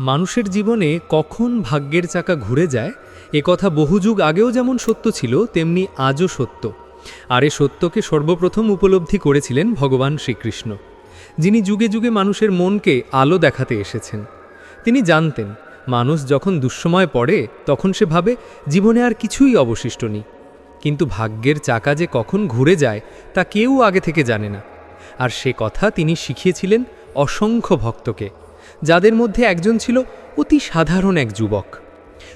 মানুষের জীবনে কখন ভাগ্যের চাকা ঘুরে যায়, এ কথা বহু যুগ আগেও যেমন সত্য ছিল, তেমনি আজও সত্য। আর এ সত্যকে সর্বপ্রথম উপলব্ধি করেছিলেন ভগবান শ্রীকৃষ্ণ, যিনি যুগে যুগে মানুষের মনকে আলো দেখাতে এসেছেন। তিনি জানতেন, মানুষ যখন দুঃসময় পড়ে, তখন সে ভাবে, জীবনে আর কিছুই অবশিষ্ট নেই। কিন্তু ভাগ্যের চাকা যে কখন ঘুরে যায়, তা কেউ আগে থেকে জানে না। আর সে কথা তিনি শিখিয়েছিলেন অসংখ্য ভক্তকে। যাদের মধ্যে একজন ছিল অতি সাধারণ এক যুবক।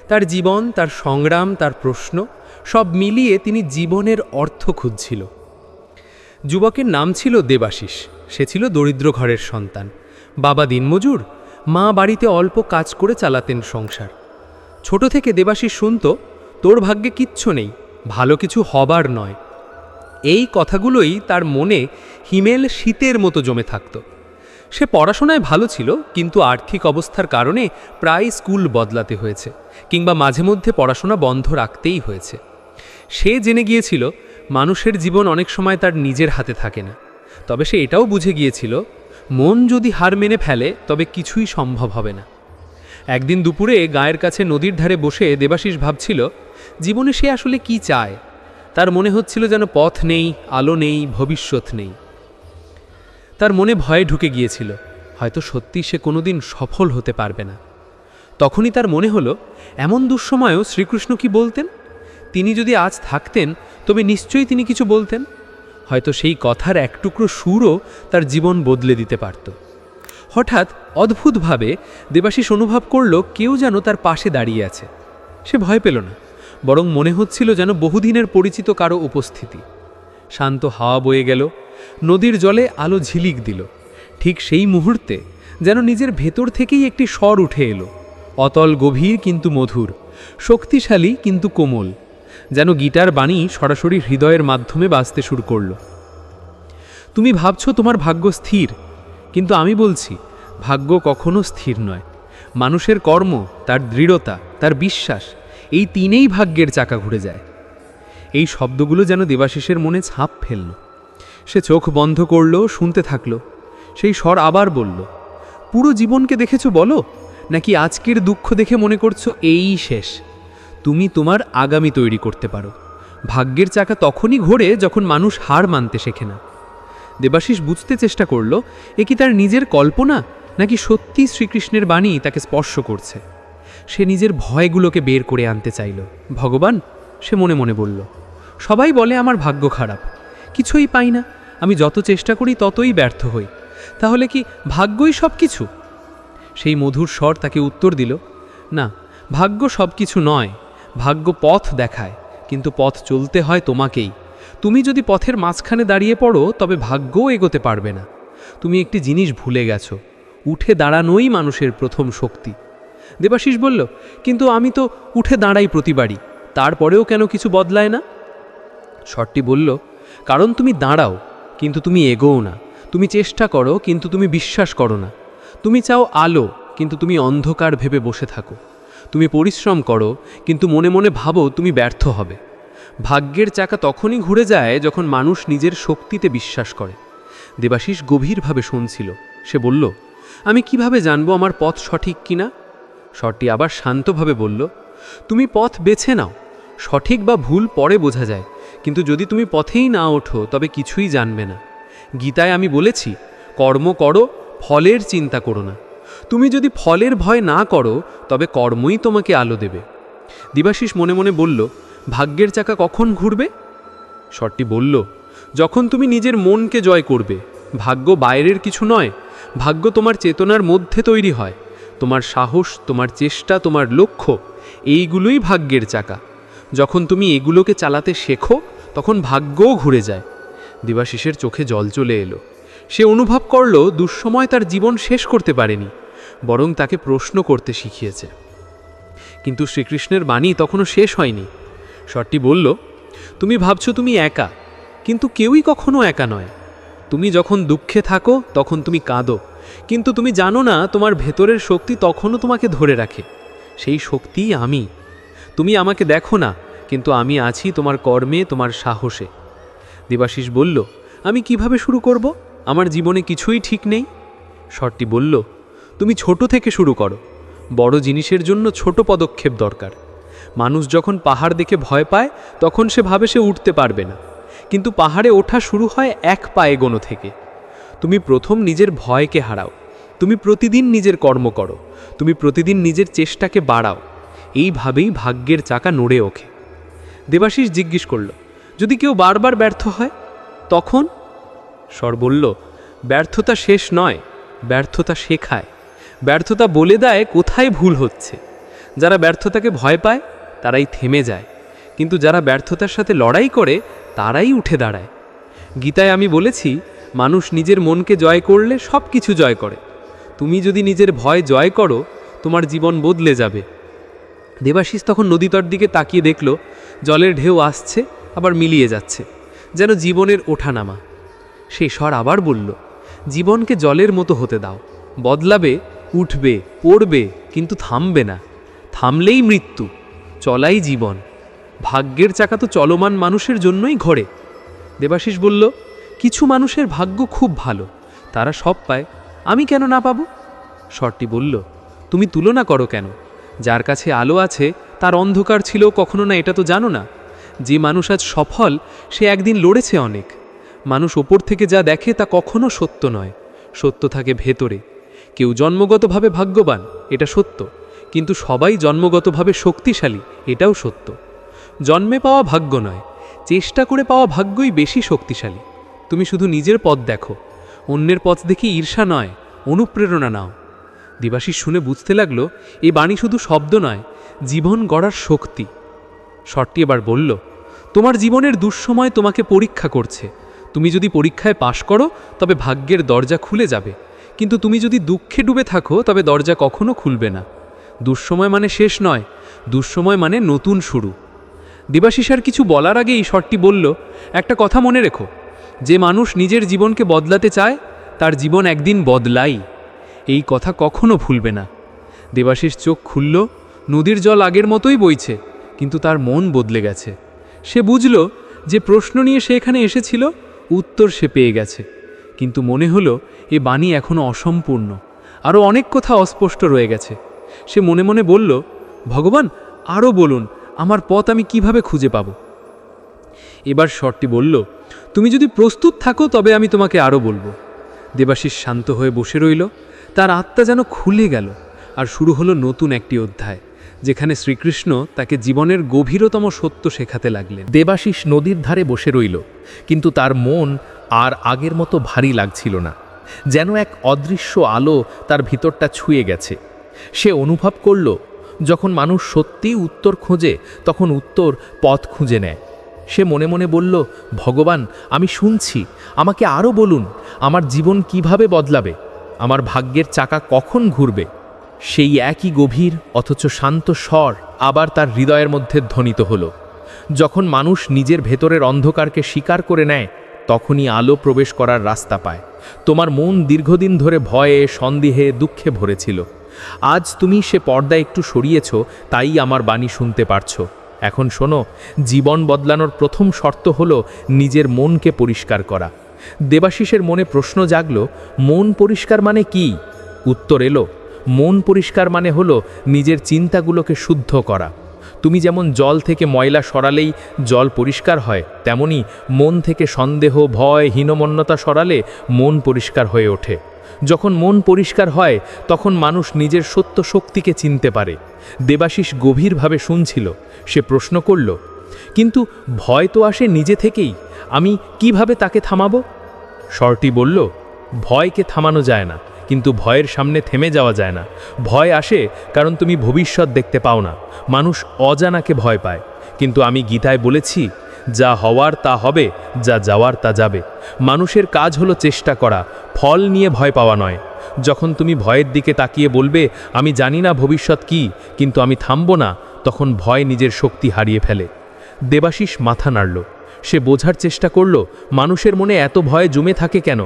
তার জীবন, তার সংগ্রাম, তার প্রশ্ন সব মিলিয়ে তিনি জীবনের অর্থ খুঁজছিল। যুবকের নাম ছিল দেবাশিস। সে ছিল দরিদ্র ঘরের সন্তান। বাবা দিনমজুর, মা বাড়িতে অল্প কাজ করে চালাতেন সংসার। ছোট থেকে দেবাশিস শুনত, তোর ভাগ্যে কিচ্ছু নেই, ভালো কিছু হবার নয়। এই কথাগুলোই তার মনে হিমেল শীতের মতো জমে থাকত। সে পড়াশোনায় ভালো ছিল, কিন্তু আর্থিক অবস্থার কারণে প্রায় স্কুল বদলাতে হয়েছে, কিংবা মাঝে মধ্যে পড়াশোনা বন্ধ রাখতেই হয়েছে। সে জেনে গিয়েছিল, মানুষের জীবন অনেক সময় তার নিজের হাতে থাকে না। তবে সে এটাও বুঝে গিয়েছিল, মন যদি হার মেনে ফেলে, তবে কিছুই সম্ভব হবে না। একদিন দুপুরে গায়ের কাছে নদীর ধারে বসে দেবাশিস ভাবছিল, জীবনে সে আসলে কি চায়? তার মনে হচ্ছিল যেন পথ নেই, আলো নেই, ভবিষ্যৎ নেই। তার মনে ভয়ে ঢুকে গিয়েছিল, হয়তো সত্যি সে কোনোদিন সফল হতে পারবে না। তখনই তার মনে হলো, এমন দুঃসময়েও শ্রীকৃষ্ণ কি বলতেন? তিনি যদি আজ থাকতেন, তবে নিশ্চয়ই তিনি কিছু বলতেন। হয়তো সেই কথার এক টুকরো সুরও তার জীবন বদলে দিতে পারত। হঠাৎ অদ্ভুতভাবে দেবাশিস অনুভব করল, কেউ যেন তার পাশে দাঁড়িয়ে আছে। সে ভয় পেল না, বরং মনে হচ্ছিল যেন বহুদিনের পরিচিত কারও উপস্থিতি। শান্ত হাওয়া বয়ে গেল। নদীর জলে আলো ঝিলিক দিল। ঠিক সেই মুহূর্তে যেন নিজের ভেতর থেকেই একটি স্বর উঠে এলো। অতল গভীর কিন্তু মধুর, শক্তিশালী কিন্তু কোমল, যেন গিটার বাণী সরাসরি হৃদয়ের মাধ্যমে বাঁচতে শুরু করল। তুমি ভাবছ তোমার ভাগ্য স্থির, কিন্তু আমি বলছি, ভাগ্য কখনো স্থির নয়। মানুষের কর্ম, তার দৃঢ়তা, তার বিশ্বাস, এই তিনেই ভাগ্যের চাকা ঘুরে যায়। এই শব্দগুলো যেন দেবাশিসের মনে ছাপ ফেলল। সে চোখ বন্ধ করল, শুনতে থাকল। সেই স্বর আবার বলল, পুরো জীবনকে দেখেছ বলো? নাকি আজকের দুঃখ দেখে মনে করছ এই শেষ? তুমি তোমার আগামী তৈরি করতে পারো। ভাগ্যের চাকা তখনই ঘোরে যখন মানুষ হার মানতে শেখে না। দেবাশিস বুঝতে চেষ্টা করল, এ কি তার নিজের কল্পনা? নাকি সত্যি শ্রীকৃষ্ণের বাণী তাকে স্পর্শ করছে? সে নিজের ভয়গুলোকে বের করে আনতে চাইল। ভগবান, সে মনে মনে বলল সবাই বলে আমার ভাগ্য খারাপ। কিছুই পাই না। আমি যত চেষ্টা করি ততই ব্যর্থ হই। তাহলে কি ভাগ্যই সব কিছু সেই মধুর স্বর তাকে উত্তর দিল, না, ভাগ্য সব কিছু নয়। ভাগ্য পথ দেখায়, কিন্তু পথ চলতে হয় তোমাকেই। তুমি যদি পথের মাঝখানে দাঁড়িয়ে পড়ো, তবে ভাগ্যও এগোতে পারবে না। তুমি একটি জিনিস ভুলে গেছো। উঠে দাঁড়ানোই মানুষের প্রথম শক্তি। দেবাশিস বলল, কিন্তু আমি তো উঠে দাঁড়াই প্রতিবারই। তারপরেও কেন কিছু বদলায় না? শটটি বলল, কারণ তুমি দাঁড়াও, কিন্তু তুমি এগোও না। তুমি চেষ্টা করো, কিন্তু তুমি বিশ্বাস করো না। তুমি চাও আলো, কিন্তু তুমি অন্ধকার ভেবে বসে থাকো। তুমি পরিশ্রম করো, কিন্তু মনে মনে ভাবো তুমি ব্যর্থ হবে। ভাগ্যের চাকা তখনই ঘুরে যায় যখন মানুষ নিজের শক্তিতে বিশ্বাস করে। দেবাশিস গভীরভাবে শুনছিল। সে বলল, আমি কীভাবে জানব আমার পথ সঠিক কিনা? শটটি আবার শান্তভাবে বলল, তুমি পথ বেছে নাও। সঠিক বা ভুল পরে বোঝা যায়। কিন্তু যদি তুমি পথেই না ওঠো, তবে কিছুই জানবে না। গীতায় আমি বলেছি, কর্ম করো, ফলের চিন্তা করো না। তুমি যদি ফলের ভয় না করো, তবে কর্মই তোমাকে আলো দেবে। দিবাশিস মনে মনে বলল, ভাগ্যের চাকা কখন ঘুরবে? শটটি বলল, যখন তুমি নিজের মনকে জয় করবে। ভাগ্য বাইরের কিছু নয়, ভাগ্য তোমার চেতনার মধ্যে তৈরি হয়। তোমার সাহস, তোমার চেষ্টা, তোমার লক্ষ্য, এইগুলোই ভাগ্যের চাকা। যখন তুমি এগুলোকে চালাতে শেখো তখন ভাগ্যও ঘুরে যায়। দিবাশিসের চোখে জল চলে এলো। সে অনুভব করল দুঃসময় তার জীবন শেষ করতে পারেনি, বরং তাকে প্রশ্ন করতে শিখিয়েছে। কিন্তু শ্রীকৃষ্ণের বাণী তখনও শেষ হয়নি। শটটি বলল, তুমি ভাবছ তুমি একা, কিন্তু কেউই কখনো একা নয়। তুমি যখন দুঃখে থাকো, তখন তুমি কাঁদো, কিন্তু তুমি জানো না তোমার ভেতরের শক্তি তখনও তোমাকে ধরে রাখে। সেই শক্তিই আমি। তুমি আমাকে দেখো না কিন্তু আমি আছি তোমার কর্মে, তোমার সাহসে। দেবাশিস বলল, আমি কীভাবে শুরু করব? আমার জীবনে কিছুই ঠিক নেই। শটটি বলল, তুমি ছোট থেকে শুরু করো। বড় জিনিসের জন্য ছোট পদক্ষেপ দরকার। মানুষ যখন পাহাড় দেখে ভয় পায়, তখন সে ভাবে সে উঠতে পারবে না। কিন্তু পাহাড়ে ওঠা শুরু হয় এক পায়ে গোনো থেকে। তুমি প্রথম নিজের ভয়কে হারাও। তুমি প্রতিদিন নিজের কর্ম করো। তুমি প্রতিদিন নিজের চেষ্টাকে বাড়াও। এইভাবেই ভাগ্যের চাকা নড়ে ওঠে। দেবাশিস জিজ্ঞেস করল, যদি কেউ বারবার ব্যর্থ হয়? তখন? স্বর বলল, ব্যর্থতা শেষ নয়, ব্যর্থতা শেখায়। ব্যর্থতা বলে দেয় কোথায় ভুল হচ্ছে। যারা ব্যর্থতাকে ভয় পায়, তারাই থেমে যায়। কিন্তু যারা ব্যর্থতার সাথে লড়াই করে, তারাই উঠে দাঁড়ায়। গীতায় আমি বলেছি, মানুষ নিজের মনকে জয় করলে সব কিছু জয় করে। তুমি যদি নিজের ভয় জয় করো, তোমার জীবন বদলে যাবে। দেবাশিস তখন নদীতর দিকে তাকিয়ে দেখল, জলের ঢেউ আসছে, আবার মিলিয়ে যাচ্ছে, যেন জীবনের ওঠানামা। সেই স্বর আবার বলল, জীবনকে জলের মতো হতে দাও, বদলাবে, উঠবে, পড়বে, কিন্তু থামবে না, থামলেই মৃত্যু, চলাই জীবন, ভাগ্যের চাকা তো চলমান মানুষের জন্যই ঘরে। দেবাশিস বলল, কিছু মানুষের ভাগ্য খুব ভালো, তারা সব পায়, আমি কেন না পাবো? শর্টটি বলল, তুমি তুলনা করো কেন? যার কাছে আলো আছে, তার অন্ধকার ছিল কখনো না, এটা তো জানো না। যে মানুষ আজ সফল, সে একদিন লড়েছে অনেক। মানুষ ওপর থেকে যা দেখে তা কখনো সত্য নয়। সত্য থাকে ভেতরে। কেউ জন্মগতভাবে ভাগ্যবান, এটা সত্য। কিন্তু সবাই জন্মগতভাবে শক্তিশালী, এটাও সত্য। জন্মে পাওয়া ভাগ্য নয়, চেষ্টা করে পাওয়া ভাগ্যই বেশি শক্তিশালী। তুমি শুধু নিজের পথ দেখো। অন্যের পথ দেখে ঈর্ষা নয়, অনুপ্রেরণা নাও। দিবাশিস শুনে বুঝতে লাগল, এই বাণী শুধু শব্দ নয়, জীবন গড়ার শক্তি। শর্টটি এবার বলল, তোমার জীবনের দুঃসময় তোমাকে পরীক্ষা করছে। তুমি যদি পরীক্ষায় পাশ করো, তবে ভাগ্যের দরজা খুলে যাবে। কিন্তু তুমি যদি দুঃখে ডুবে থাকো, তবে দরজা কখনো খুলবে না। দুঃসময় মানে শেষ নয়, দুঃসময় মানে নতুন শুরু। দিবাশিস আর কিছু বলার আগে এই শর্টটি বলল, একটা কথা মনে রেখো, যে মানুষ নিজের জীবনকে বদলাতে চায়, তার জীবন একদিন বদলাই। এই কথা কখনো ভুলবে না। দেবাশিস চোখ খুলল, নদীর জল আগের মতোই বইছে, কিন্তু তার মন বদলে গেছে। সে বুঝল যে প্রশ্ন নিয়ে সে এখানে এসেছিল, উত্তর সে পেয়ে গেছে। কিন্তু মনে হলো, এ বাণী এখনও অসম্পূর্ণ আরও অনেক কথা অস্পষ্ট রয়ে গেছে। সে মনে মনে বলল, ভগবান আরও বলুন, আমার পথ আমি কীভাবে খুঁজে পাব? এবার শর্টটি বলল, তুমি যদি প্রস্তুত থাকো, তবে আমি তোমাকে আরও বলব। দেবাশিস শান্ত হয়ে বসে রইল তার আত্মা যেন খুলে গেল, আর শুরু হলো নতুন একটি অধ্যায়, যেখানে শ্রীকৃষ্ণ তাকে জীবনের গভীরতম সত্য শেখাতে লাগলেন। দেবাশিস নদীর ধারে বসে রইল, কিন্তু তার মন আর আগের মতো ভারী লাগছিল না, যেন এক অদৃশ্য আলো তার ভিতরটা ছুঁয়ে গেছে। সে অনুভব করল, যখন মানুষ সত্যিই উত্তর খোঁজে, তখন উত্তর পথ খুঁজে নেয়। সে মনে মনে বলল, ভগবান, আমি শুনছি, আমাকে আরও বলুন, আমার জীবন কীভাবে বদলাবে? আমার ভাগ্যের চাকা কখন ঘুরবে? সেই একই গভীর, অথচ শান্ত স্বর আবার তার হৃদয়ের মধ্যে ধ্বনিত হলো। যখন মানুষ নিজের ভেতরের অন্ধকারকে স্বীকার করে নেয়, তখনই আলো প্রবেশ করার রাস্তা পায়। তোমার মন দীর্ঘদিন ধরে ভয়ে, সন্দেহে, দুঃখে ভরেছিল। আজ তুমি সে পর্দা একটু সরিয়েছ, তাই আমার বাণী শুনতে পারছ। এখন শোনো, জীবন বদলানোর প্রথম শর্ত হলো নিজের মনকে পরিষ্কার করা। দেবাশিসের মনে প্রশ্ন জাগলো, মন পরিষ্কার মানে কি? উত্তর এলো, মন পরিষ্কার মানে হলো নিজের চিন্তাগুলোকে শুদ্ধ করা। তুমি যেমন জল থেকে ময়লা সরালেই জল পরিষ্কার হয়, তেমনি মন থেকে সন্দেহ, ভয়, হীনমন্যতা সরালে মন পরিষ্কার হয়ে ওঠে। যখন মন পরিষ্কার হয়, তখন মানুষ নিজের সত্য শক্তিকে চিনতে পারে। দেবাশিস গভীরভাবে শুনছিল, সে প্রশ্ন করল, কিন্তু ভয় তো আসে নিজে থেকেই? আমি কীভাবে তাকে থামাবো? শর্টি বলল, ভয়কে থামানো যায় না, কিন্তু ভয়ের সামনে থেমে যাওয়া যায় না। ভয় আসে কারণ তুমি ভবিষ্যৎ দেখতে পাও না। মানুষ অজানাকে ভয় পায়। কিন্তু আমি গীতায় বলেছি, যা হওয়ার তা হবে, যা যাওয়ার তা যাবে। মানুষের কাজ হলো চেষ্টা করা, ফল নিয়ে ভয় পাওয়া নয়। যখন তুমি ভয়ের দিকে তাকিয়ে বলবে, আমি জানি না ভবিষ্যৎ কি, কিন্তু আমি থামব না, তখন ভয় নিজের শক্তি হারিয়ে ফেলে। দেবাশিস মাথা নাড়ল। সে বোঝার চেষ্টা করল, মানুষের মনে এত ভয় জমে থাকে কেন?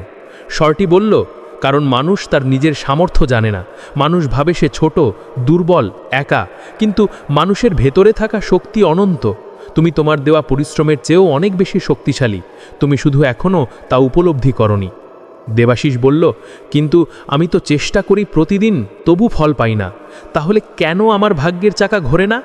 শর্টি বলল, কারণ মানুষ তার নিজের সামর্থ্য জানে না। মানুষ ভাবে সে ছোট, দুর্বল, একা, কিন্তু মানুষের ভেতরে থাকা শক্তি অনন্ত। তুমি তোমার দেওয়া পরিশ্রমের চেয়েও অনেক বেশি শক্তিশালী। তুমি শুধু এখনও তা উপলব্ধি করনি। দেবাশিস বলল, কিন্তু আমি তো চেষ্টা করি প্রতিদিন, তবু ফল পাই না। তাহলে কেন আমার ভাগ্যের চাকা ঘোরে না?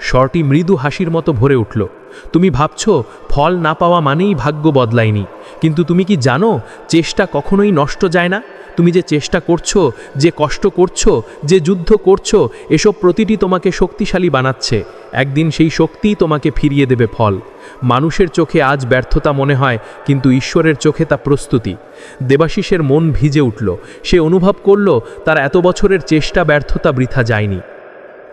শর্টি মৃদু হাসির মতো ভরে উঠল। তুমি ভাবছ, ফল না পাওয়া মানেই ভাগ্য বদলায়নি। কিন্তু তুমি কি জানো, চেষ্টা কখনোই নষ্ট যায় না? তুমি যে চেষ্টা করছ, যে কষ্ট করছ, যে যুদ্ধ করছ, এসব প্রতিটি তোমাকে শক্তিশালী বানাচ্ছে। একদিন সেই শক্তিই তোমাকে ফিরিয়ে দেবে ফল। মানুষের চোখে আজ ব্যর্থতা মনে হয়, কিন্তু ঈশ্বরের চোখে তা প্রস্তুতি। দেবাশিসের মন ভিজে উঠল। সে অনুভব করল, তার এত বছরের চেষ্টা ব্যর্থতা বৃথা যায়নি।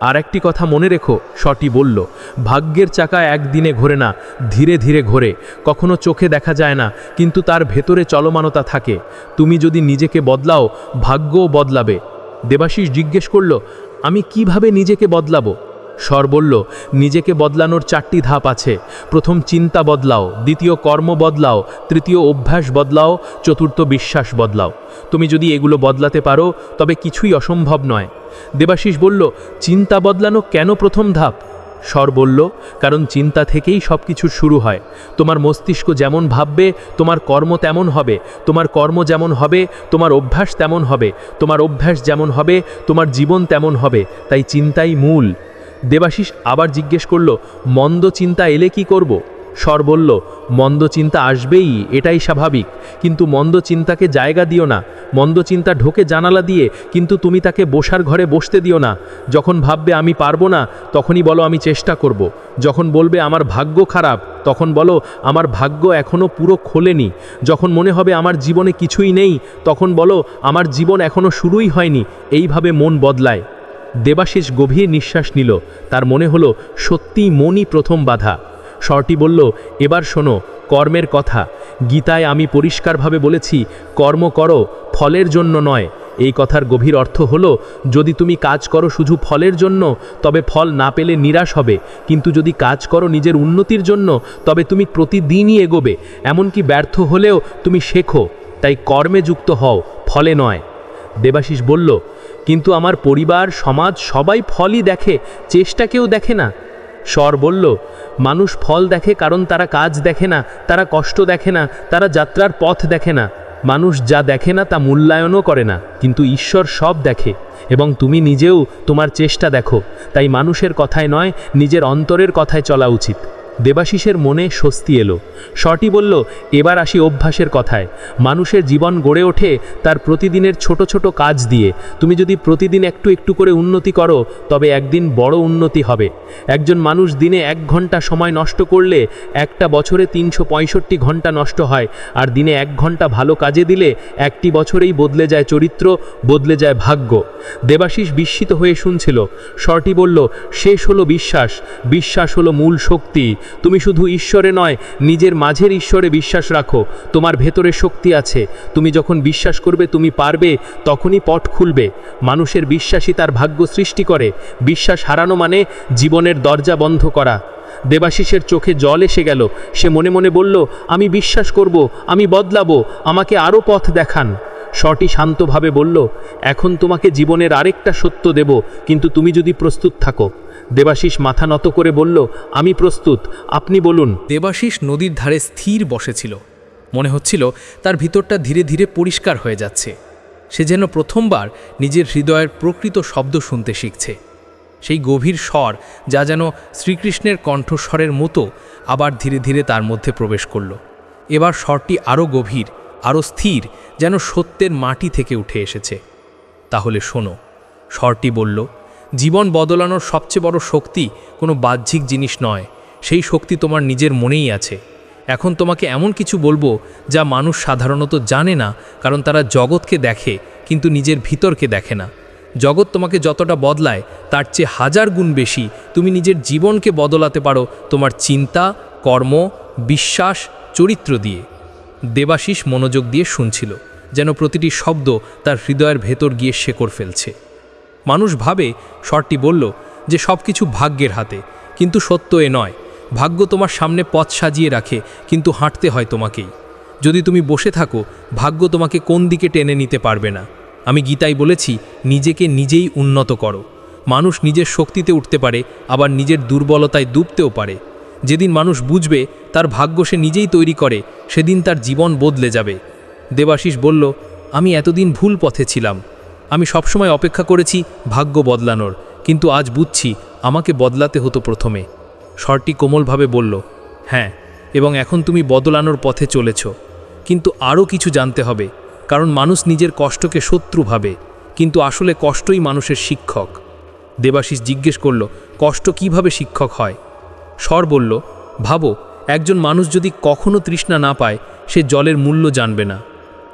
আর একটি কথা মনে রেখো, শটি বলল, ভাগ্যের চাকা একদিনে ঘোরে না, ধীরে ধীরে ঘোরে। কখনো চোখে দেখা যায় না, কিন্তু তার ভেতরে চলমানতা থাকে। তুমি যদি নিজেকে বদলাও, ভাগ্যও বদলাবে। দেবাশিস জিজ্ঞেস করল, আমি কীভাবে নিজেকে বদলাবো? স্বর বলল, নিজেকে বদলানোর চারটি ধাপ আছে। প্রথম, চিন্তা বদলাও। দ্বিতীয়, কর্ম বদলাও। তৃতীয়, অভ্যাস বদলাও। চতুর্থ, বিশ্বাস বদলাও। তুমি যদি এগুলো বদলাতে পারো, তবে কিছুই অসম্ভব নয়। দেবাশিস বলল, চিন্তা বদলানো কেন প্রথম ধাপ? স্বর বলল, কারণ চিন্তা থেকেই সব কিছুর শুরু হয়। তোমার মস্তিষ্ক যেমন ভাববে, তোমার কর্ম তেমন হবে। তোমার কর্ম যেমন হবে, তোমার অভ্যাস তেমন হবে। তোমার অভ্যাস যেমন হবে, তোমার জীবন তেমন হবে। তাই চিন্তাই মূল। দেবাশিস আবার জিজ্ঞেস করল, মন্দ চিন্তা এলে কি করব? স্বর বলল, মন্দ চিন্তা আসবেই, এটাই স্বাভাবিক। কিন্তু মন্দ চিন্তাকে জায়গা দিও না। মন্দ চিন্তা ঢোকে জানালা দিয়ে, কিন্তু তুমি তাকে বসার ঘরে বসতে দিও না। যখন ভাববে আমি পারব না, তখনই বলো আমি চেষ্টা করব। যখন বলবে আমার ভাগ্য খারাপ, তখন বলো আমার ভাগ্য এখনও পুরো খোলেনি। যখন মনে হবে আমার জীবনে কিছুই নেই, তখন বলো আমার জীবন এখনও শুরুই হয়নি। এইভাবে মন বদলায়। দেবাশিস গভীর নিঃশ্বাস নিল। তার মনে হলো সত্যিই মনই প্রথম বাধা। শর্টি বলল, এবার শোনো, কর্মের কথা। গীতায় আমি পরিষ্কারভাবে বলেছি, কর্ম করো, ফলের জন্য নয়। এই কথার গভীর অর্থ হলো, যদি তুমি কাজ করো শুধু ফলের জন্য, তবে ফল না পেলে নিরাশ হবে। কিন্তু যদি কাজ করো নিজের উন্নতির জন্য, তবে তুমি প্রতিদিনই এগোবে। এমনকি ব্যর্থ হলেও তুমি শেখো। তাই কর্মে যুক্ত হও, ফলে নয়। দেবাশিস বলল কিন্তু আমার পরিবার, সমাজ সবাই ফলই দেখে চেষ্টা কেউ দেখে না। স্বর বলল, মানুষ ফল দেখে কারণ তারা কাজ দেখে না, তারা কষ্ট দেখে না, তারা যাত্রার পথ দেখে না। মানুষ যা দেখে না তা মূল্যায়নও করে না, কিন্তু ঈশ্বর সব দেখে। এবং তুমি নিজেও তোমার চেষ্টা দেখো। তাই মানুষের কথায় নয়, নিজের অন্তরের কথায় চলা উচিত। দেবাশিসের মনে স্বস্তি এলো। শর্টি বলল, এবার আসি অভ্যাসের কথায়। মানুষের জীবন গড়ে ওঠে তার প্রতিদিনের ছোট ছোট কাজ দিয়ে। তুমি যদি প্রতিদিন একটু একটু করে উন্নতি করো, তবে একদিন বড় উন্নতি হবে। একজন মানুষ দিনে এক ঘণ্টা সময় নষ্ট করলে একটা বছরে তিনশো পঁয়ষট্টি ঘণ্টা নষ্ট হয়, আর দিনে এক ঘণ্টা ভালো কাজে দিলে একটি বছরেই বদলে যায় চরিত্র, বদলে যায় ভাগ্য। দেবাশিস বিস্মিত হয়ে শুনছিল। শর্টি বলল, শেষ হলো বিশ্বাস। বিশ্বাস হলো মূল শক্তি। তুমি শুধু ঈশ্বরে নয়, নিজের মাঝের ঈশ্বরে বিশ্বাস রাখো। তোমার ভেতরে শক্তি আছে। তুমি যখন বিশ্বাস করবে, তুমি পারবে, তখনই পট খুলবে। মানুষের বিশ্বাসই তার ভাগ্য সৃষ্টি করে। বিশ্বাস হারানো মানে জীবনের দরজা বন্ধ করা। দেবাশিসের চোখে জল এসে গেল। সে মনে মনে বলল, আমি বিশ্বাস করব, আমি বদলাবো, আমাকে আরও পথ দেখান। শটি শান্তভাবে বলল, এখন তোমাকে জীবনের আরেকটা সত্য দেব, কিন্তু তুমি যদি প্রস্তুত থাকো। দেবাশিস মাথা নত করে বলল, আমি প্রস্তুত, আপনি বলুন। দেবাশিস নদীর ধারে স্থির বসেছিল। মনে হচ্ছিল তার ভিতরটা ধীরে ধীরে পরিষ্কার হয়ে যাচ্ছে। সে যেন প্রথমবার নিজের হৃদয়ের প্রকৃত শব্দ শুনতে শিখছে। সেই গভীর স্বর যা যেন শ্রীকৃষ্ণের কণ্ঠস্বরের মতো আবার ধীরে ধীরে তার মধ্যে প্রবেশ করল। এবার স্বরটি আরও গভীর আরও স্থির, যেন সত্যের মাটি থেকে উঠে এসেছে। তাহলে শোনো, স্বরটি বলল জীবন বদলানোর সবচেয়ে বড় শক্তি কোনো বাহ্যিক জিনিস নয়। সেই শক্তি তোমার নিজের মনেই আছে। এখন তোমাকে এমন কিছু বলব যা মানুষ সাধারণত জানে না, কারণ তারা জগৎকে দেখে, কিন্তু নিজের ভিতরকে দেখে না। জগৎ তোমাকে যতটা বদলায়, তার চেয়ে হাজার গুণ বেশি। তুমি নিজের জীবনকে বদলাতে পারো তোমার চিন্তা, কর্ম, বিশ্বাস, চরিত্র দিয়ে। দেবাশিস মনোযোগ দিয়ে শুনছিল, যেন প্রতিটি শব্দ তার হৃদয়ের ভেতর গিয়ে শেকড় ফেলছে। মানুষ ভাবে শর্টটি বলল, যে সব কিছু ভাগ্যের হাতে, কিন্তু সত্য এ নয়। ভাগ্য তোমার সামনে পথ সাজিয়ে রাখে, কিন্তু হাঁটতে হয় তোমাকেই। যদি তুমি বসে থাকো, ভাগ্য তোমাকে কোন দিকে টেনে নিতে পারবে না। আমি গীতাই বলেছি, নিজেকে নিজেই উন্নত করো। মানুষ নিজের শক্তিতে উঠতে পারে, আবার নিজের দুর্বলতায় ডুবতেও পারে। যেদিন মানুষ বুঝবে, তার ভাগ্য সে নিজেই তৈরি করে, সেদিন তার জীবন বদলে যাবে। দেবাশিস বলল, আমি এতদিন ভুল পথে ছিলাম। আমি সবসময় অপেক্ষা করেছি ভাগ্য বদলানোর, কিন্তু আজ বুঝছি আমাকে বদলাতে হতো প্রথমে। স্বরটি কোমলভাবে বলল হ্যাঁ এবং এখন তুমি বদলানোর পথে চলেছ। কিন্তু আরও কিছু জানতে হবে, কারণ মানুষ নিজের কষ্টকে শত্রু ভাবে, কিন্তু আসলে কষ্টই মানুষের শিক্ষক। দেবাশিস জিজ্ঞেস করল, কষ্ট কীভাবে শিক্ষক হয়? স্বর বলল, ভাবো, একজন মানুষ যদি কখনো তৃষ্ণা না পায়, সে জলের মূল্য জানবে না।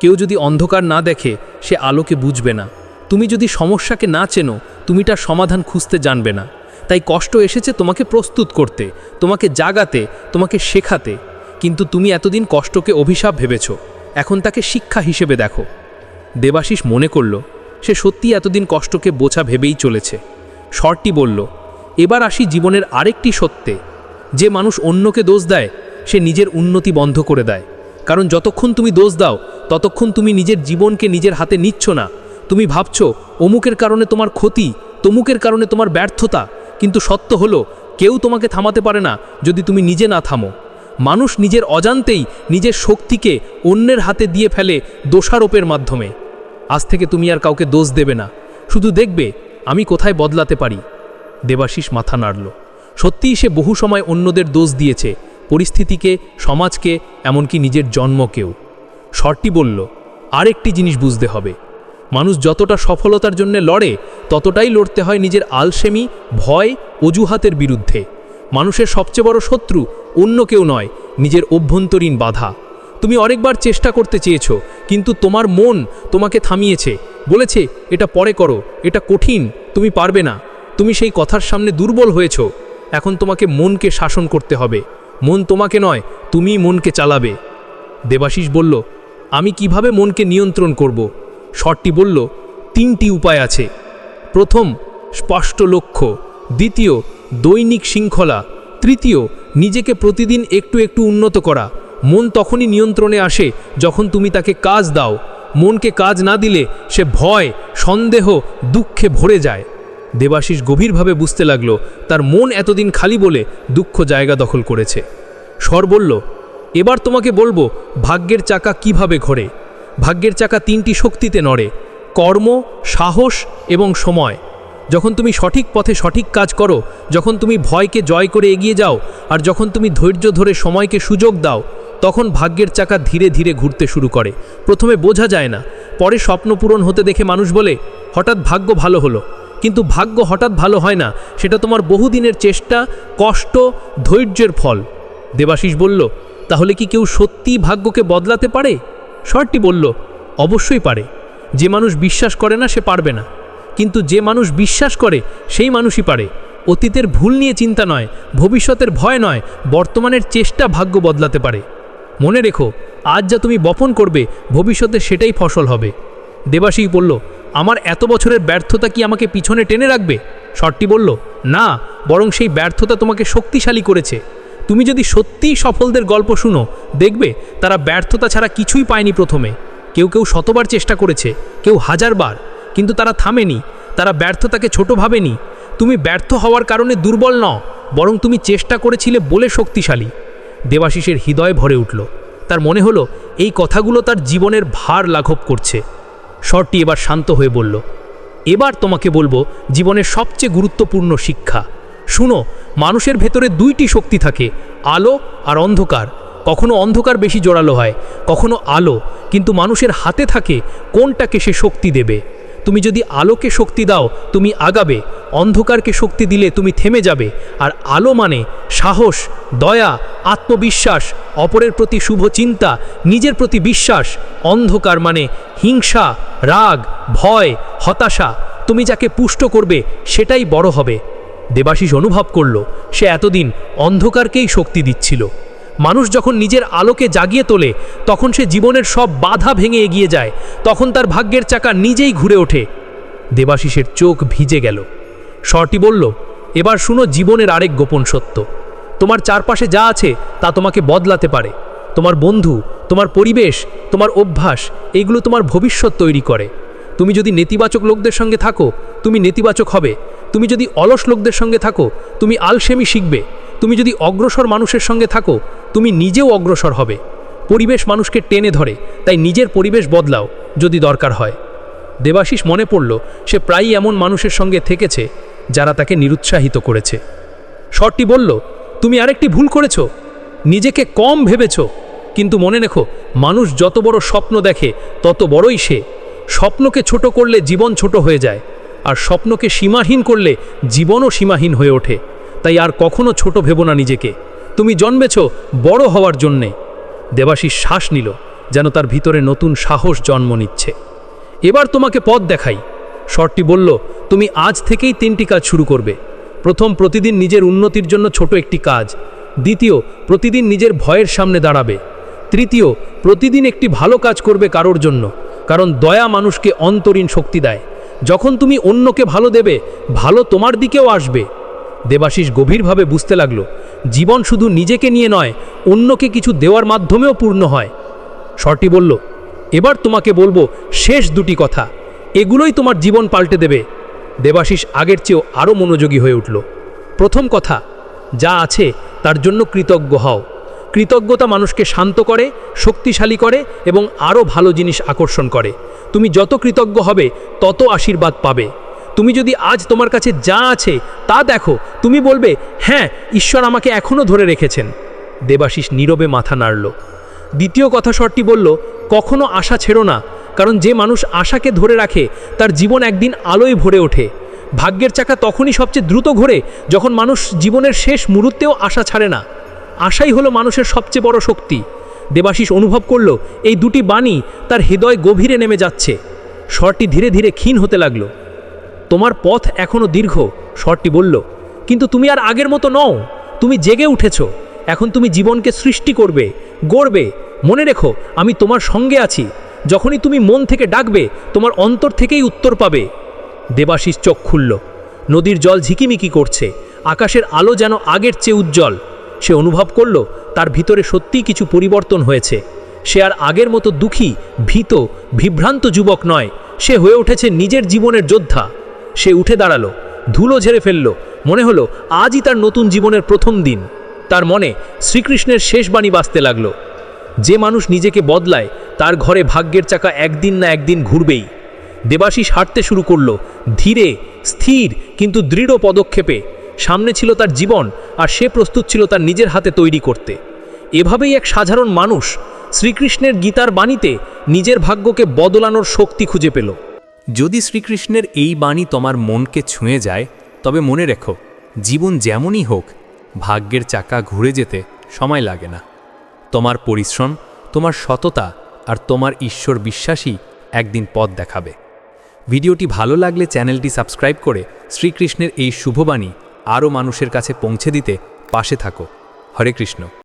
কেউ যদি অন্ধকার না দেখে, সে আলোকে বুঝবে না। তুমি যদি সমস্যাকে না চেনো, তুমি তার সমাধান খুঁজতে জানবে না। তাই কষ্ট এসেছে তোমাকে প্রস্তুত করতে, তোমাকে জাগাতে, তোমাকে শেখাতে। কিন্তু তুমি এতদিন কষ্টকে অভিশাপ ভেবেছ, এখন তাকে শিক্ষা হিসেবে দেখো। দেবাশিস মনে করল, সে সত্যি এতদিন কষ্টকে বোঝা ভেবেই চলেছে। শর্টটি বলল, এবার আসি জীবনের আরেকটি সত্যে। যে মানুষ অন্যকে দোষ দেয়, সে নিজের উন্নতি বন্ধ করে দেয়। কারণ যতক্ষণ তুমি দোষ দাও, ততক্ষণ তুমি নিজের জীবনকে নিজের হাতে নিচ্ছ না। তুমি ভাবছ, অমুকের কারণে তোমার ক্ষতি, তমুকের কারণে তোমার ব্যর্থতা, কিন্তু সত্য হলো, কেউ তোমাকে থামাতে পারে না যদি তুমি নিজে না থামো। মানুষ নিজের অজান্তেই নিজের শক্তিকে অন্যের হাতে দিয়ে ফেলে দোষারোপের মাধ্যমে। আজ থেকে তুমি আর কাউকে দোষ দেবে না। শুধু দেখবে, আমি কোথায় বদলাতে পারি। দেবাশিস মাথা নাড়ল। সত্যিই সে বহু সময় অন্যদের দোষ দিয়েছে, পরিস্থিতিকে, সমাজকে, এমনকি নিজের জন্মকেও। শর্টটি বলল, আরেকটি জিনিস বুঝতে হবে। মানুষ যতটা সফলতার জন্য লড়ে, ততটাই লড়তে হয় নিজের আলসেমি, ভয়, অজুহাতের বিরুদ্ধে। মানুষের সবচেয়ে বড় শত্রু অন্য কেউ নয়, নিজের অভ্যন্তরীণ বাধা। তুমি অনেকবার চেষ্টা করতে চেয়েছ, কিন্তু তোমার মন তোমাকে থামিয়েছে, বলেছে, এটা পরে করো, এটা কঠিন, তুমি পারবে না। তুমি সেই কথার সামনে দুর্বল হয়েছো। এখন তোমাকে মনকে শাসন করতে হবে। মন তোমাকে নয় তুমি মনকে চালাবে। দেবাশিস বলল, আমি কীভাবে মনকে নিয়ন্ত্রণ করব? শর্টটি বলল, তিনটি উপায় আছে। প্রথম, স্পষ্ট লক্ষ্য। দ্বিতীয়, দৈনিক শৃঙ্খলা। তৃতীয়, নিজেকে প্রতিদিন একটু একটু উন্নত করা। মন তখনই নিয়ন্ত্রণে আসে যখন তুমি তাকে কাজ দাও। মনকে কাজ না দিলে সে ভয়, সন্দেহ, দুঃখে ভরে যায়। দেবাশিস গভীরভাবে বুঝতে লাগল, তার মন এতদিন খালি বলে দুঃখ জায়গা দখল করেছে। স্বর বলল, এবার তোমাকে বলব, ভাগ্যের চাকা কীভাবে ঘোরে? ভাগ্যের চাকা তিনটি শক্তিতে নড়ে, কর্ম, সাহস এবং সময়। যখন তুমি সঠিক পথে সঠিক কাজ করো, যখন তুমি ভয়কে জয় করে এগিয়ে যাও আর যখন তুমি ধৈর্য ধরে সময়কে সুযোগ দাও, তখন ভাগ্যের চাকা ধীরে ধীরে ঘুরতে শুরু করে। প্রথমে বোঝা যায় না, পরে স্বপ্ন পূরণ হতে দেখে মানুষ বলে, হঠাৎ ভাগ্য ভালো হলো। কিন্তু ভাগ্য হঠাৎ ভালো হয় না, সেটা তোমার বহুদিনের চেষ্টা, কষ্ট, ধৈর্যের ফল। দেবাশিস বলল, তাহলে কি কেউ সত্যিই ভাগ্যকে বদলাতে পারে? শর্টটি বলল, অবশ্যই পারে। যে মানুষ বিশ্বাস করে না, সে পারবে না। কিন্তু যে মানুষ বিশ্বাস করে, সেই মানুষই পারে। অতীতের ভুল নিয়ে চিন্তা নয়, ভবিষ্যতের ভয় নয়, বর্তমানের চেষ্টা ভাগ্য বদলাতে পারে। মনে রেখো, আজ যা তুমি বপন করবে, ভবিষ্যতে সেটাই ফসল হবে। দেবাশিস বলল, আমার এত বছরের ব্যর্থতা কি আমাকে পিছনে টেনে রাখবে? শর্টটি বলল, না, বরং সেই ব্যর্থতা তোমাকে শক্তিশালী করেছে। তুমি যদি সত্যিই সফলদের গল্প শুনো, দেখবে তারা ব্যর্থতা ছাড়া কিছুই পায়নি প্রথমে। কেউ কেউ শতবার চেষ্টা করেছে, কেউ হাজারবার, কিন্তু তারা থামেনি, তারা ব্যর্থতাকে ছোট ভাবেনি। তুমি ব্যর্থ হওয়ার কারণে দুর্বল ন বরং তুমি চেষ্টা করেছিলে বলে শক্তিশালী। দেবাশিসের হৃদয় ভরে উঠল। তার মনে হলো, এই কথাগুলো তার জীবনের ভার লাঘব করছে। শর্টটি এবার শান্ত হয়ে বলল, এবার তোমাকে বলব, জীবনের সবচেয়ে গুরুত্বপূর্ণ শিক্ষা। শুনো, মানুষের ভেতরে দুইটি শক্তি থাকে, আলো আর অন্ধকার। কখনো অন্ধকার বেশি জোরালো হয়, কখনো আলো, কিন্তু মানুষের হাতে থাকে কোনটাকে সে শক্তি দেবে। তুমি যদি আলোকে শক্তি দাও, তুমি আগাবে, অন্ধকারকে শক্তি দিলে তুমি থেমে যাবে, আর আলো মানে সাহস, দয়া, আত্মবিশ্বাস, অপরের প্রতি শুভ চিন্তা, নিজের প্রতি বিশ্বাস। অন্ধকার মানে হিংসা, রাগ, ভয়, হতাশা। তুমি যাকে পুষ্ট করবে, সেটাই বড় হবে। দেবাশিস অনুভব করল, সে এতদিন অন্ধকারকেই শক্তি দিচ্ছিল। মানুষ যখন নিজের আলোকে জাগিয়ে তোলে, তখন সে জীবনের সব বাধা ভেঙে এগিয়ে যায়, তখন তার ভাগ্যের চাকা নিজেই ঘুরে ওঠে। দেবাশিসের চোখ ভিজে গেল। শর্টি বলল, এবার শুনো জীবনের আরেক গোপন সত্য। তোমার চারপাশে যা আছে, তা তোমাকে বদলাতে পারে। তোমার বন্ধু, তোমার পরিবেশ, তোমার অভ্যাস, এগুলো তোমার ভবিষ্যৎ তৈরি করে। তুমি যদি নেতিবাচক লোকদের সঙ্গে থাকো, তুমি নেতিবাচক হবে। তুমি যদি অলস লোকদের সঙ্গে থাকো, তুমি আলসেমি শিখবে। তুমি যদি অগ্রসর মানুষের সঙ্গে থাকো, তুমি নিজেও অগ্রসর হবে। পরিবেশ মানুষকে টেনে ধরে, তাই নিজের পরিবেশ বদলাও, যদি দরকার হয়। দেবাশিস মনে পড়ল, সে প্রায়ই এমন মানুষের সঙ্গে থেকেছে, যারা তাকে নিরুৎসাহিত করেছে। শর্টটি বলল, তুমি আরেকটি ভুল করেছ। নিজেকে কম ভেবেছ। কিন্তু মনে রেখো, মানুষ যত বড় স্বপ্ন দেখে, তত বড়ই সে। স্বপ্নকে ছোট করলে জীবন ছোট হয়ে যায়। আর স্বপ্নকে সীমাহীন করলে জীবনও সীমাহীন হয়ে ওঠে। তাই আর কখনো ছোট ভেবো না নিজেকে। তুমি জন্মেছ বড় হওয়ার জন্যে। দেবাশিস শ্বাস নিল, যেন তার ভিতরে নতুন সাহস জন্ম নিচ্ছে। এবার তোমাকে পথ দেখাই। শর্টটি বলল, তুমি আজ থেকেই তিনটি কাজ শুরু করবে। প্রথম, প্রতিদিন নিজের উন্নতির জন্য ছোট একটি কাজ। দ্বিতীয়, প্রতিদিন নিজের ভয়ের সামনে দাঁড়াবে। তৃতীয়, প্রতিদিন একটি ভালো কাজ করবে কারোর জন্য, কারণ দয়া মানুষকে অন্তরীণ শক্তি দেয়। যখন তুমি অন্যকে ভালো দেবে, ভালো তোমার দিকেও আসবে। দেবাশিস গভীরভাবে বুঝতে লাগল, জীবন শুধু নিজেকে নিয়ে নয়, অন্যকে কিছু দেওয়ার মাধ্যমেও পূর্ণ হয়। শর্টি বলল, এবার তোমাকে বলব শেষ দুটি কথা, এগুলোই তোমার জীবন পাল্টে দেবে। দেবাশিস আগের চেয়েও আরও মনোযোগী হয়ে উঠল। প্রথম কথা, যা আছে তার জন্য কৃতজ্ঞ হও। কৃতজ্ঞতা মানুষকে শান্ত করে, শক্তিশালী করে এবং আরও ভালো জিনিস আকর্ষণ করে। তুমি যত কৃতজ্ঞ হবে, তত আশীর্বাদ পাবে। তুমি যদি আজ তোমার কাছে যা আছে, তা দেখো, তুমি বলবে হ্যাঁ ঈশ্বর আমাকে এখনও ধরে রেখেছেন। দেবাশিস নীরবে মাথা নাড়ল। দ্বিতীয় কথা শর্টটি বলল, কখনো আশা ছেড়ো না, কারণ যে মানুষ আশাকে ধরে রাখে, তার জীবন একদিন আলোয় ভরে ওঠে। ভাগ্যের চাকা তখনই সবচেয়ে দ্রুত ঘোরে, যখন মানুষ জীবনের শেষ মুহূর্তেও আশা ছাড়ে না। আশাই হলো মানুষের সবচেয়ে বড় শক্তি। দেবাশিস অনুভব করল, এই দুটি বাণী তার হৃদয় গভীরে নেমে যাচ্ছে। স্বরটি ধীরে ধীরে ক্ষীণ হতে লাগল। তোমার পথ এখনও দীর্ঘ, স্বরটি বলল। কিন্তু তুমি আর আগের মতো নও, তুমি জেগে উঠেছ। এখন তুমি জীবনকে সৃষ্টি করবে, গড়বে। মনে রেখো, আমি তোমার সঙ্গে আছি। যখনই তুমি মন থেকে ডাকবে, তোমার অন্তর থেকেই উত্তর পাবে। দেবাশিস চোখ খুলল। নদীর জল ঝিকিমিকি করছে। আকাশের আলো যেন আগের চেয়ে উজ্জ্বল। সে অনুভব করল তার ভিতরে সত্যিই কিছু পরিবর্তন হয়েছে। সে আর আগের মতো দুঃখী, ভীত, বিভ্রান্ত যুবক নয়। সে হয়ে উঠেছে নিজের জীবনের যোদ্ধা। সে উঠে দাঁড়াল, ধুলো ঝেড়ে ফেলল, মনে হলো আজই তার নতুন জীবনের প্রথম দিন। তার মনে শ্রীকৃষ্ণের শেষ বাণী বাঁচতে লাগল। যে মানুষ নিজেকে বদলায়, তার ঘরে ভাগ্যের চাকা একদিন না একদিন ঘুরবেই। দেবাশিস হাঁটতে শুরু করল, ধীরে, স্থির, কিন্তু দৃঢ় পদক্ষেপে। সামনে ছিল তার জীবন আর সে প্রস্তুত ছিল তার নিজের হাতে তৈরি করতে। এভাবেই এক সাধারণ মানুষ শ্রীকৃষ্ণের গীতার বাণীতে নিজের ভাগ্যকে বদলানোর শক্তি খুঁজে পেল। যদি শ্রীকৃষ্ণের এই বাণী তোমার মনকে ছুঁয়ে যায়, তবে মনে রেখো, জীবন যেমনই হোক, ভাগ্যের চাকা ঘুরে যেতে সময় লাগে না। তোমার পরিশ্রম, তোমার সততা আর তোমার ঈশ্বর বিশ্বাসী একদিন পথ দেখাবে। ভিডিওটি ভালো লাগলে চ্যানেলটি সাবস্ক্রাইব করে শ্রীকৃষ্ণের এই শুভবাণী আরও মানুষের কাছে পৌঁছে দিতে পাশে থাকো। হরে কৃষ্ণ।